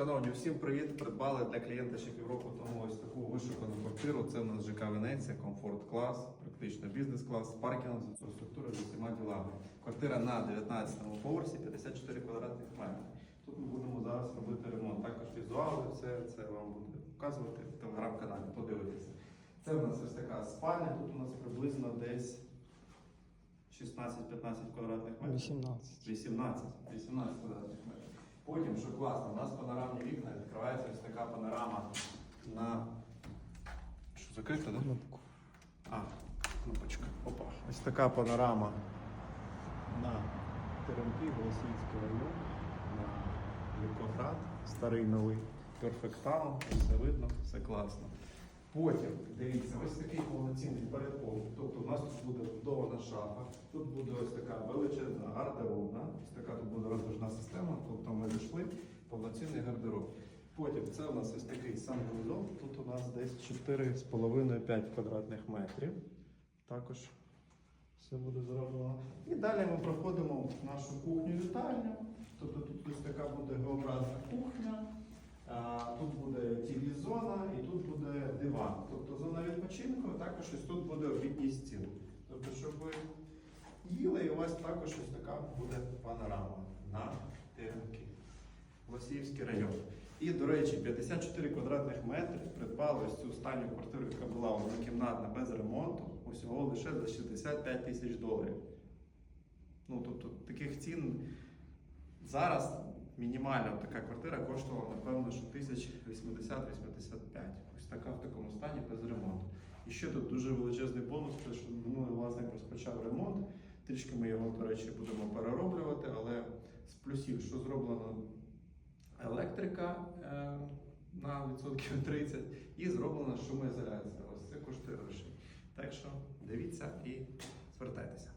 Шановні, всім привіт! Придбали для клієнта ще півроку тому ось таку вишукану квартиру. Це у нас ЖК Венеція, комфорт клас, практично бізнес-клас, паркінг з інфраструктурою з усіма ділами. Квартира на 19-му поверсі, 54 квадратних метри. Тут ми будемо зараз робити ремонт. Також візуали, все це вам буде показувати в телеграм-каналі. Подивитися. Це у нас ось така спальня. Тут у нас приблизно десь 16-15 квадратних метрів. 18. 18, 18 квадратних метрів. Класно, у нас панорамні вікна, відкривається ось така панорама на. Що закрито? Кнопку. А, кнопочка. Опа. Ось така панорама на Теремки, Голосіївський район, на Люкоград, старий новий Perfect все видно, все класно. Потім, дивіться, ось такий повноцінний передпол. Тобто у нас тут буде вбудована шафа, тут буде ось така величезна гардеробна, ось така тут буде роздвижна система, тобто ми зайшли, повноцінний гардероб. Потім це у нас ось такий санвузол, тут у нас десь 4,5-5 квадратних метрів. Також все буде зроблено. І далі ми проходимо в нашу кухню вітальню. Тобто тут ось така буде Г-образна кухня. Тут буде TV-зона і тут буде диван. Тобто зона відпочинку, також ось тут буде обідній стіл. Тобто, щоб ви їли, і у вас також ось така буде панорама на Теремки. Лосіївський район. І, до речі, 54 квадратних метри придбали ось цю останню квартиру, яка була однокімнатна без ремонту, усього лише за 65 тисяч доларів. Ну, тобто, таких цін зараз мінімальна така квартира коштувала, напевно, що 1080-85. Ось така в такому стані без ремонту. І ще тут дуже величезний бонус, те, що минулий власник розпочав ремонт. Трішки ми його, до речі, будемо перероблювати, але з плюсів, що зроблено електрика е, на відсотків 30 і зроблена шумоізоляція. Ось це коштує грошей. Так що дивіться і звертайтеся.